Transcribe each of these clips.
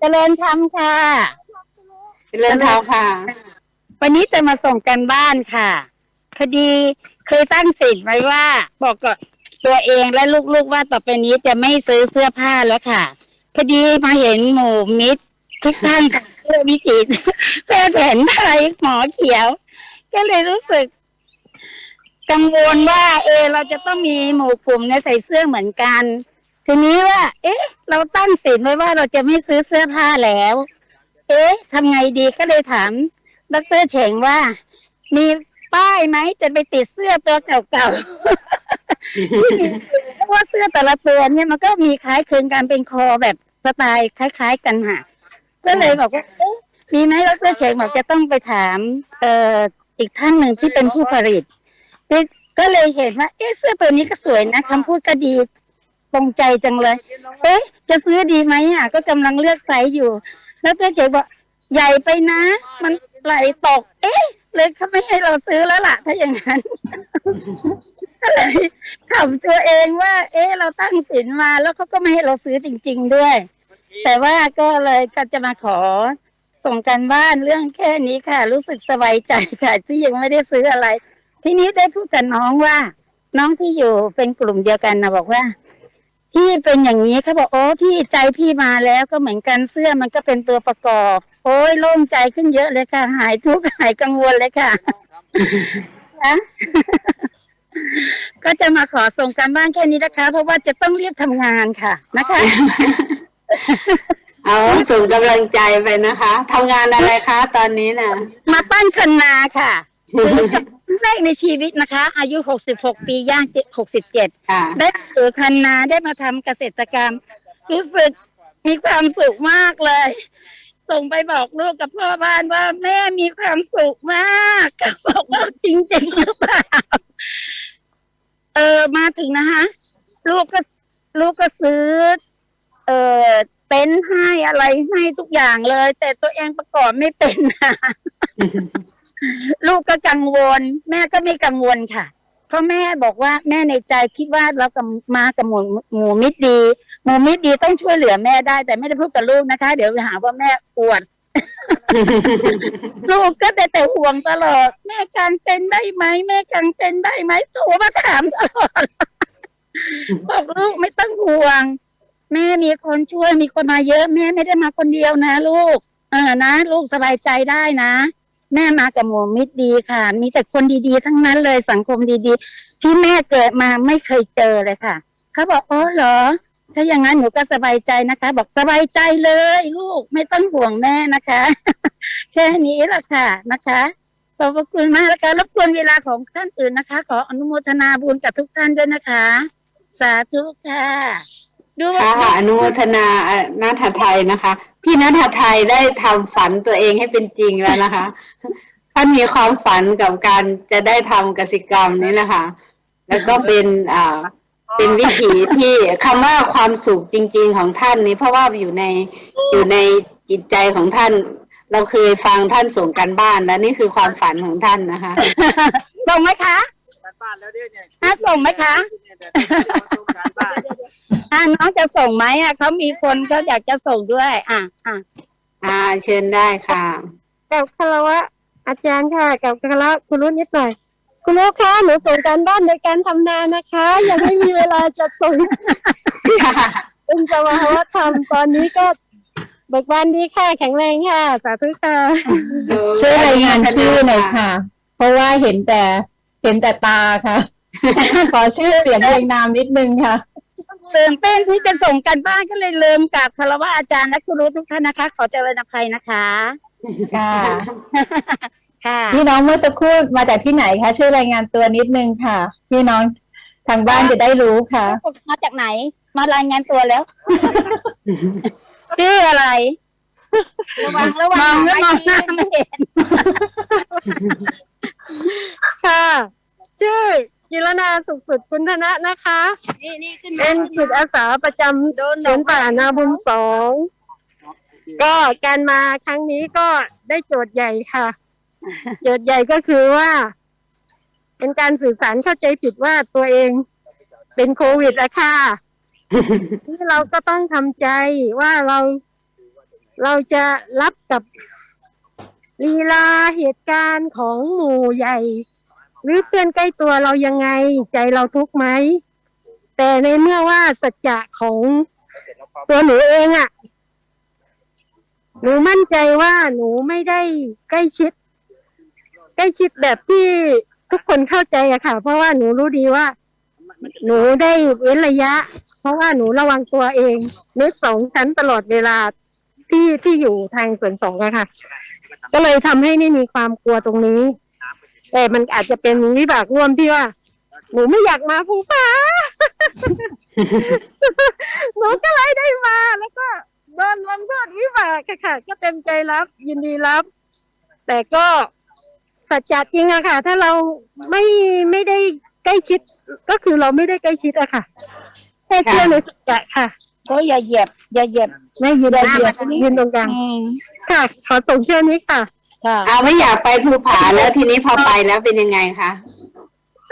เจริญธรรมค่ะเรื่องเท้าค่ะ วันนี้จะมาส่งกันบ้านค่ะ พอดีเคยตั้งสิทธิ์ไว้ว่า บอกกับตัวเองและลูกๆว่าต่อไปนี้จะไม่ซื้อเสื้อผ้าแล้วค่ะ พอดีมาเห็นหมู่มิตรทุกท่านใส่เสื้อวิถีแพทย์แผนไทยหมอเขียว ก็เลยรู้สึกกังวลว่าเออเราจะต้องมีหมู่กลุ่มเนี่ยใส่เสื้อเหมือนกัน ทีนี้ว่า เอ๊ะ เราตั้งสิทธิ์ไว้ว่าเราจะไม่ซื้อเสื้อผ้าแล้ว เอ๊ะทำไงดีก็เลยถามดรเฉงว่า มีป้ายไหมจะไปติดเสื้อตัวเก่าๆเพราะว่าเสื้อแต่ละตัวเนี่ยมันก็มีคล้ายคลึงกันเป็นคอแบบสไตล์คล้าย ๆ กันค่ะก็เลยบอกว่ามีไหมดรเฉงบอกจะต้องไปถาม เอ่ออีกท่านหนึ่งที่เป็นผู้ผลิตก็เลยเห็นว่า เอ๊ะเสื้อตัวนี้ก็สวยนะคำพูดก็ดี ตรงใจจังเลย เอ๊ะ จะซื้อดีไหมอะ ก็กำลังเลือกไซส์อยู่ แล้วเพื่อนเฉยบอกใหญ่ไปนะ มันไหลตก เอ๊ะ เลยเขาไม่ให้เราซื้อแล้วล่ะ ถ้าอย่างนั้นก็เลยถามตัวเองว่า เอ๊ะ เราตั้งสินมาแล้วเขาก็ไม่ให้เราซื้อจริง ๆด้วย แต่ว่าก็เลยก็จะมาขอส่งกันบ้านเรื่องแค่นี้ค่ะ รู้สึกสบายใจค่ะ ที่ยังไม่ได้ซื้ออะไร ทีนี้ได้พูดกับน้องว่า น้องที่อยู่เป็นกลุ่มเดียวกันนะบอกว่า พี่เป็นอย่างนี้เขาบอกโอ้พี่ใจพี่มาแล้วก็เหมือนกันเสื้อมันก็เป็นตัวประกอบ โอ้ยโล่งใจขึ้นเยอะเลยค่ะ หายทุกข์หายกังวลเลยค่ะนะก็จะมาขอส่งการบ้านแค่นี้นะคะ เพราะว่าจะต้องรีบทำงานค่ะนะคะ เอาส่งกำลังใจไปนะคะทำงานอะไรคะ ตอนนี้น่ะ มาปั้นคันนาค่ะคือจะ แรกในชีวิตนะคะ อายุ 66 ปีย่าง67 ค่ะ ได้ถือคันนาได้มาทำเกษตรกรรม รู้สึกมีความสุขมากเลย ส่งไปบอกลูกกับพ่อบ้านว่าแม่มีความสุขมากก็บอกว่าจริงๆหรือเปล่าเออมาถึงนะคะ ลูกก็ลูกก็ซื้อ เออเต็นท์ให้อะไรให้ทุกอย่างเลย แต่ตัวเองประกอบไม่เป็นนะ ลูกก็กังวล แม่ก็ไม่กังวลค่ะ เพราะแม่บอกว่าแม่ในใจคิดว่าเรากับมากับหมูหมูมิตรดี หมูมิตรดีต้องช่วยเหลือแม่ได้ แต่ไม่ได้พูดกับลูกนะคะ เดี๋ยวหาว่าแม่อวด ลูกก็แต่แต่ห่วงตลอด แม่กางเต็นท์ได้ไหมแม่กางเต็นท์ได้ไหมโทรมาถามตลอดบอกลูกไม่ต้องห่วง แม่มีคนช่วยมีคนมาเยอะ แม่ไม่ได้มาคนเดียวนะ ลูก เออนะ ลูกสบายใจได้นะ แม่มากับหมู่มิตรดีค่ะ มีแต่คนดีๆ ทั้งนั้นเลยสังคมดีๆ ที่แม่เกิดมาไม่เคยเจอเลยค่ะเขาบอกอ๋อเหรอ ถ้าอย่างนั้นหนูก็สบายใจนะคะ บอกสบายใจเลย ลูกไม่ต้องห่วงแม่นะคะ แค่นี้แหละค่ะนะคะขอบพระคุณมากแล้วก็รบกวนเวลาของท่านอื่นนะคะ ขออนุโมทนาบุญกับทุกท่านด้วยนะคะ สาธุค่ะ ดูว่าค่ะอนุโมทนาอะนัทไทยนะคะ พี่นัทไทยได้ทำฝันตัวเองให้เป็นจริงแล้วนะคะท่านมีความฝันกับการจะได้ทำกสิกรรมนี้นะคะ แล้วก็เป็นอ่าเป็นวิถีที่คำว่าความสุขจริง ๆ ของท่านนี้ เพราะว่าอยู่ในอยู่ในจิตใจของท่าน เราเคยฟังท่านส่งกันบ้าน แล้วนี่คือความฝันของท่านนะคะส่งไหมคะการ บ้านแล้วเนี่ยเนี่ยอะส่งไหมคะ เนี่ยเดี๋ยวเราส่งการบ้านอ่าน้องจะส่งไหมอะเขามีคนเขาอยากจะส่งด้วย อะอะอ่าเชิญได้ค่ะ กับคารวะอาจารย์ค่ะ กับคารวะคุณรุ่นนิดหน่อย คุณรู้คะหนูส่งการบ้านในการทำนานะคะ ยังไม่มีเวลาจะส่ง เป็นสภาวะธรรมตอนนี้ก็เบิกบานดีค่ะ แข็งแรงค่ะ สาธุค่ะ ช่วยรายงานชื่อหน่อยค่ะ เพราะว่าเห็นแต่ เห็นแต่ตาค่ะ ขอชื่อเสียงเรียงนามนิดนึงค่ะตื่นเต้นที่จะส่งกันบ้านก็เลยลืมกับคารวะอาจารย์และครูรู้ทุกท่านนะคะ ขอเจริญอภัยนะคะค่ะค่ะพี่น้องเมื่อสักครู่มาจากที่ไหนคะช่วยรายงานตัวนิดนึงค่ะ พี่น้องทางบ้านจะได้รู้ค่ะ มาจากไหน มารายงานตัวแล้ว ชื่ออะไร ระวังระวังมองแล้วมองหน้าไม่เห็นค่ะ ชื่อกิรนาสุขสุดคุณธนะนะคะ นี่นี่ขึ้นเป็นจิตอาสาประจำสวนป่านาบุญสอง ก็การมาครั้งนี้ก็ได้โจทย์ใหญ่ค่ะ โจทย์ใหญ่ก็คือว่า เป็นการสื่อสารเข้าใจผิดว่าตัวเองเป็นโควิดอะค่ะที่เราก็ต้องทำใจว่าเราเราจะรับกับลีลาเหตุการณ์ของหมู่ใหญ่ หรือเพื่อนใกล้ตัวเรายังไงใจเราทุกข์ไหมแต่ในเมื่อว่าสัจจะของตัวหนูเองอะ่ะ หนูมั่นใจว่าหนูไม่ได้ใกล้ชิด ใกล้ชิดแบบที่ทุกคนเข้าใจอะค่ะ เพราะว่าหนูรู้ดีว่า หนูได้เว้นระยะ เพราะว่าหนูระวังตัวเองนึกสองชั้นตลอดเวลาที่ที่อยู่ทางส่วนสองอะค่ะ ก็เลยทำให้ไม่มีความกลัวตรงนี้ แต่มันอาจจะเป็นวิบากร่วมที่ว่า หนูไม่อยากมาภูผาหนูก็เลยได้มา แล้วก็โดนลงโทษวิบากอะค่ะ ก็เต็มใจรับ ยินดีรับ แต่ก็สัจจะจริงอะค่ะ ถ้าเราไม่ไม่ได้ใกล้ชิด ก็คือเราไม่ได้ใกล้ชิดอะค่ะแค่เชื่อในสัจจะค่ะ ก็อย่าเหยียบ อย่าเหยียบไม่ยืนตรงกลางยืนตรงกลางอืมค่ะ ขอส่งเชื่อนี้ค่ะ ค่ะเอาไม่อยากไปภูผาแล้วทีนี้พอไปแล้วเป็นยังไงคะ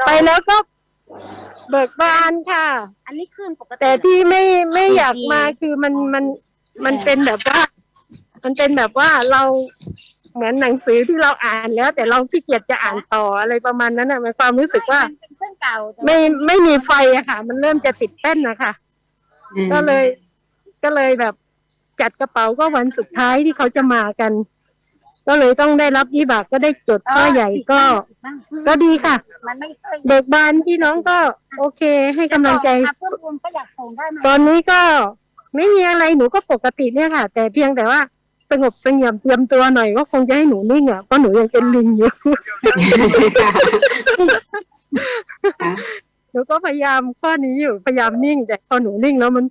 ไปแล้วก็เบิกบานค่ะ อันนี้ขึ้นปกติแต่ที่ไม่ไม่อยากดีมาคือมันมันมันเป็นแบบว่า มันเป็นแบบว่าเราเหมือนหนังสือที่เราอ่านแล้ว แต่เราขี้เกียจจะอ่านต่ออะไรประมาณนั้นน่ะมันความรู้สึกว่า เป็นเพื่อนเก่าแต่ว่าไม่ไม่มีไฟอะค่ะ มันเริ่มจะติดเต้นนะคะอืมก็เลย ก็เลยแบบจัดกระเป๋าก็วันสุดท้ายที่เขาจะมากัน ก็เลยต้องได้รับวิบากก็ได้จดข้อใหญ่ก็ ก็ดีค่ะ มันไม่ค่อยเบิกบานพี่น้องก็ โอเค ให้กำลังใจเพื่อนคุณก็อยากส่งได้ไหมตอนนี้ก็ไม่มีอะไรหนูก็ปกติเนี่ยค่ะ แต่เพียงแต่ว่าสงบเสงี่ยมเตรียมตัวหน่อยก็คงจะให้หนูนิ่งอะเพราะหนูยังเป็นลิงอยู่ หนูก็พยายามข้อนี้อยู่พยายามนิ่ง แต่พอหนูนิ่งแล้วมัน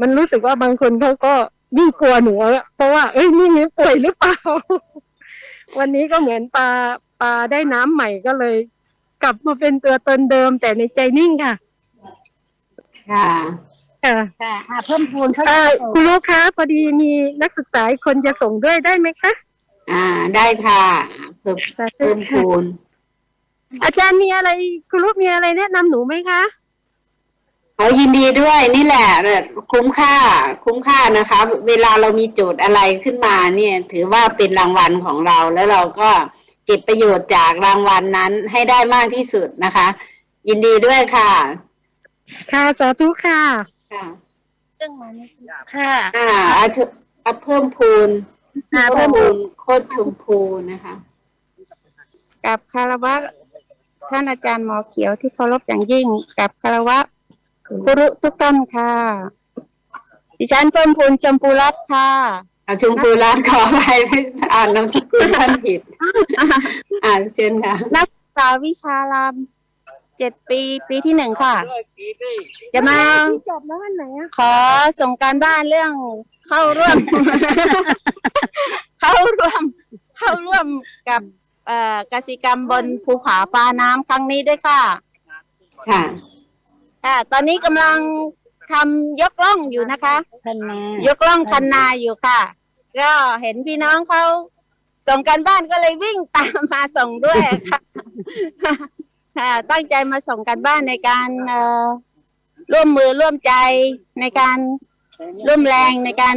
มันรู้สึกว่าบางคนเขาก็ยิ่งกลัวหนูอะเพราะว่าเอ้ยนิ่งนี่ป่วยหรือเปล่า วันนี้ก็เหมือนปลาปลาได้น้ำใหม่ก็เลย กลับมาเป็นตัวตนเดิม แต่ในใจนิ่งค่ะ ค่ะค่ะค่ะอ่าเพิ่มพูนเขาเอ่จะอคุณลูกค้าพอดีมีนักศึกษาอีกคนจะส่งด้วยได้ไหมคะอ่า ได้ค่ะเพิ่มสาธุเพิ่มค่ะคูณอาจารย์มีอะไร คุณลูกมีอะไรแนะนำหนูไหมคะ ขอยินดีด้วยนี่แหละคุ้มค่า คุ้มค่านะคะ เวลาเรามีโจทย์อะไรขึ้นมาเนี่ย ถือว่าเป็นรางวัลของเราแล้วเราก็เก็บประโยชน์จากรางวัลนั้นให้ได้มากที่สุดนะคะ ยินดีด้วยค่ะ ค่ะสาธุค่ะค่ะเรื่องมันค่ะอ่าอาชอาเพิ่มพูนอาเพิ่มพูนโคตรชมพูนะคะกับคารวะท่านอาจารย์หมอเขียวที่เคารพอย่างยิ่งกับคารวะ ครุทุกท่านค่ะ ดิฉันเพิ่มพูนชมพูรัตน์ค่ะ เอาชมพูร้านขอไปไม่อ่านนามสกุลท่านผิด อ่านเชิญค่ะ นักศึกษาวิชารามเจ็ดปีปีที่หนึ่งค่ะ จะมาจบแล้ววันไหนอะขอส่งการบ้านเรื่องเข้าร่วม เข้าร่วม เข้าร่วมกับเอ่อกสิกรรมบนภูผาฟ้าน้ำครั้งนี้ด้วยค่ะ ค่ะ ค่ะ ตอนนี้กำลังทำยกล่องอยู่นะคะท่านมายกล่องคันนาอยู่ค่ะ ก็เห็นพี่น้องเขาส่งกันบ้านก็เลยวิ่งตามมาส่งด้วยค่ะค่ะตั้งใจมาส่งกันบ้านในการเอ่อร่วมมือร่วมใจในการร่วมแรงในการ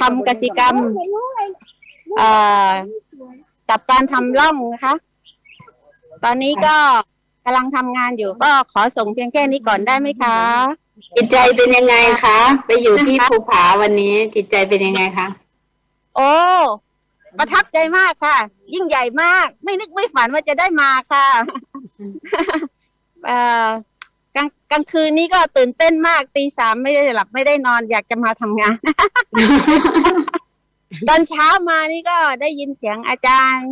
ทำกสิกรรมเอ่อกับการทำร่องนะคะ ตอนนี้ก็กำลังทำงานอยู่ก็ขอส่งเพียงแค่นี้ก่อนได้ไหมคะ จิตใจเป็นยังไงคะ ไปอยู่ที่ภูผาวันนี้ จิตใจเป็นยังไงคะ โอ้ ประทับใจมากค่ะ ยิ่งใหญ่มาก ไม่นึกไม่ฝันว่าจะได้มาค่ะเอ่อกลางกลางคืนนี้ก็ตื่นเต้นมากตีสามไม่ได้หลับไม่ได้นอนอยากจะมาทำงาน ตอนเช้ามานี่ก็ได้ยินเสียงอาจารย์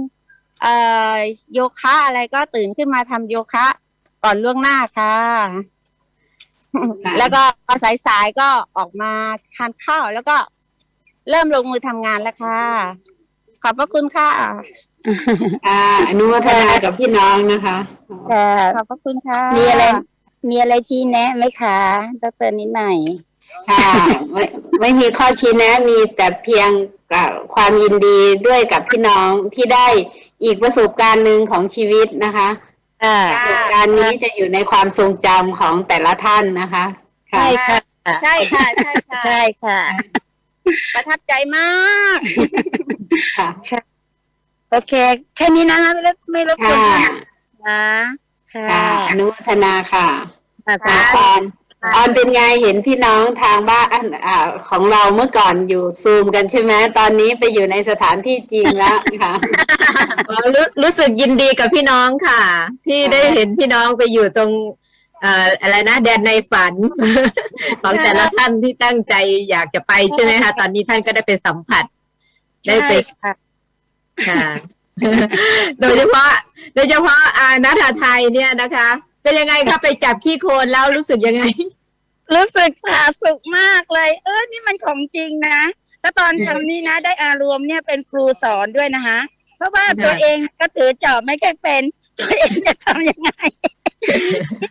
เอ่อโยคะอะไรก็ตื่นขึ้นมาทำโยคะ ก่อนล่วงหน้าค่ะค่ะแล้วก็พอสายๆก็ออกมาทานข้าวแล้วก็เริ่มลงมือทำงานแล้วค่ะ ขอบพระคุณค่ะอ่าอนุโมทนากับพี่น้องนะคะ ค่ะขอบพระคุณค่ะ มีอะไร มีอะไรชี้แนะไหมคะดรนิดหน่อย ค่ะไม่ไม่มีข้อชี้แนะ มีแต่เพียงกับความยินดีด้วยกับพี่น้องที่ได้อีกประสบการณ์หนึ่งของชีวิตนะคะค่ะประสบการณ์นี้จะอยู่ในความทรงจำของแต่ละท่านนะคะค่ะใช่ค่ะใช่ค่ะ ใช่ค่ะ ใช่ค่ะ ประทับใจมากค่ะโอเค แค่นี้นะไม่รบไม่รบกวนค่ะนะค่ะค่ะอนุโมทนาค่ะค่ะ ออนออนเป็นไงเห็นพี่น้องทางบ้านอ่าของเราเมื่อก่อนอยู่ซูมกันใช่ไหมตอนนี้ไปอยู่ในสถานที่จริงแล้วค่ะอ๋อรู้รู้สึกยินดีกับพี่น้องค่ะ ที่ได้เห็นพี่น้องไปอยู่ตรงเอ่ออะไรนะแดนในฝัน ของแต่ละท่านที่ตั้งใจอยากจะไปใช่ไหมคะตอนนี้ท่านก็ได้ไปสัมผัส ได้ไปใช่ค่ะค่ะ โดยเฉพาะ โดยเฉพาะอานัทไทยเนี่ยนะคะ เป็นยังไงคะไปจับขี้โคลนแล้วรู้สึกยังไง รู้สึกผาสุกมากเลย เออนี่มันของจริงนะแล้วตอนทำนี่นะ ได้อารวมเนี่ยเป็นครูสอนด้วยนะคะเพราะว่าตัวเองก็ถือจอบไม่ค่อยเป็นตัวเองจะทำยังไง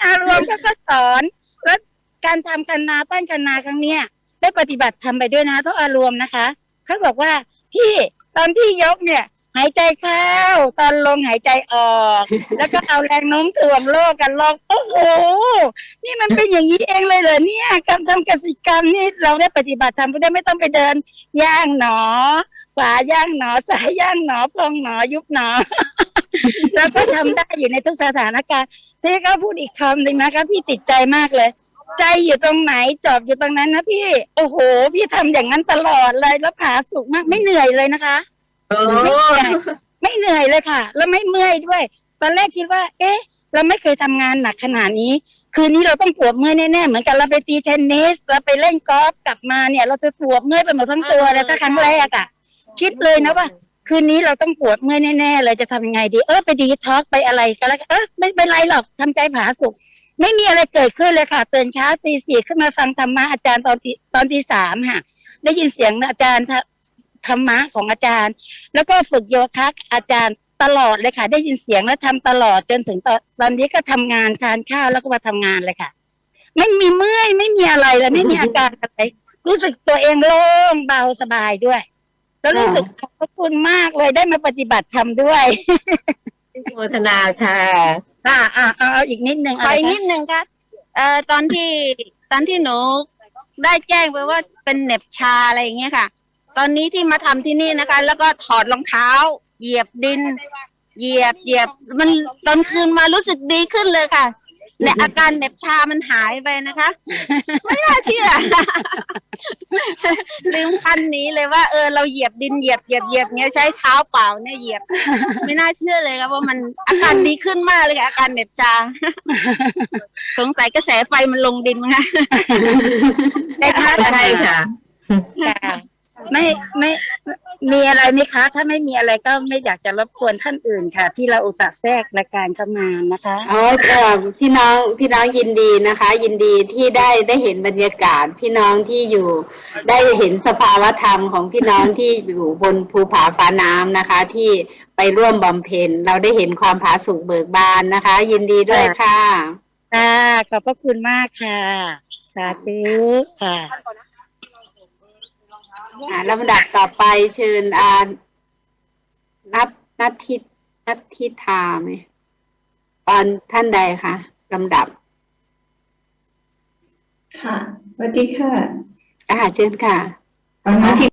อารวมก็ก็สอน แล้วการทำคันนาปั้นคันนาครั้งเนี้ยได้ปฏิบัติทำไปด้วยนะเพราะอารวมนะคะเขาบอกว่าพี่ตอนที่ยกเนี่ย หายใจเข้า ตอนลงหายใจออก แล้วก็เอาแรงโน้มถ่วงโลกกันลองโอ้โห นี่มันเป็นอย่างนี้เองเลยเหรอเนี่ยการทำกสิกรรมนี่เราได้ปฏิบัติทำไได้ไม่ต้องไปเดินย่างหนอขวาย่างหนอซ้ายย่างหนอพองหนอยุบหนอแล้วก็ทำได้อยู่ในทุกสถานการณ์ที่เขาพูดอีกคำหนึ่งนะคะพี่ติดใจมากเลย ใจอยู่ตรงไหนจอบอยู่ตรงนั้นนะพี่ โอ้โห พี่ทำอย่างนั้นตลอดเลยแล้วผาสุกมากไม่เหนื่อยเลยนะคะ โอ้ไม่เหนื่อยเลยค่ะ แล้วไม่เมื่อยด้วย ตอนแรกคิดว่า เอ๊ะ เราไม่เคยทำงานหนักขนาดนี้ คืนนี้เราต้องปวดเมื่อยแน่ๆเหมือนกันเราไปตีเทนนิสเราไปเล่นกอล์ฟกลับมาเนี่ย เราจะปวดเมื่อยไปหมดทั้งตัวเลยถ้าครั้งแรกอะ คิดเลยนะว่าคืนนี้เราต้องปวดเมื่อยแน่ๆเลยจะทำยังไงดีเออไปดีท็อกไปอะไรกันแล้วเออไม่เป็นไรหรอกทำใจผาสุกไม่มีอะไรเกิดขึ้นเลยค่ะตื่นเช้าตีสี่ขึ้นมาฟังธรรมะอาจารย์ตอนตีตอนตีสามค่ะ ได้ยินเสียงอาจารย์ ธรธรรมะของอาจารย์ แล้วก็ฝึกโยคะอาจารย์ตลอดเลยค่ะ ได้ยินเสียงแล้วทำตลอดจนถึงตอนตอนนี้ก็ทำงานทานข้าวแล้วก็มาทำงานเลยค่ะ ไม่มีเมื่อยไม่มีอะไรเลยไม่มีอาการอะไรรู้สึกตัวเองโล่งเบาสบายด้วย แล้วรู้สึกขอบคุณมากเลยได้มาปฏิบัติธรรมด้วยโมทนาค่ะอ่าอ่าเอาเอาอีกนิดนึงขออีกนิดนึงค่ะเอ่อตอนที่ตอนที่หนูได้แจ้งไปว่าเป็นเหน็บชาอะไรอย่างเงี้ยค่ะ ตอนนี้ที่มาทำที่นี่นะคะ แล้วก็ถอดรองเท้า เหยียบดิน เหยียบเหยียบ มันตอนคืนมารู้สึกดีขึ้นเลยค่ะและอาการเหน็บชามันหายไปนะคะ ไม่น่าเชื่อ ลืมคันนี้เลยว่าเออเราเหยียบดินเหยียบเหยียบเหยียบเงี้ยใช้เท้าเปล่าเนี่ยเหยียบ ไม่น่าเชื่อเลยครับว่ามันอาการดีขึ้นมากเลยค่ะอาการเหน็บชา สงสัยกระแสไฟมันลงดินมั้งคะได้ค่ะใช่ค่ะค่ะ ไม่ไม่มีอะไรไหมคะ ถ้าไม่มีอะไรก็ไม่อยากจะรบกวนท่านอื่นค่ะ ที่เราอุตส่าห์แทรกรายการเข้ามานะคะ อ๋อเอ่อพี่น้องพี่น้องยินดีนะคะ ยินดีที่ได้ได้เห็นบรรยากาศพี่น้องที่อยู่ ได้เห็นสภาวธรรมของพี่น้องที่อยู่บนภูผาฟ้าน้ำนะคะ ที่ไปร่วมบำเพ็ญเราได้เห็นความผาสุกเบิกบานนะคะ ยินดีด้วยค่ะค่ะขอบพระคุณมากค่ะ สาธุค่ะ อ่าลำดับต่อไปเชิญอ่านัทนัททินัททิธาไหมตอนท่านใดคะลำดับ ค่ะสวัสดีค่ะอ่าเชิญค่ะ ตอนนี้ที่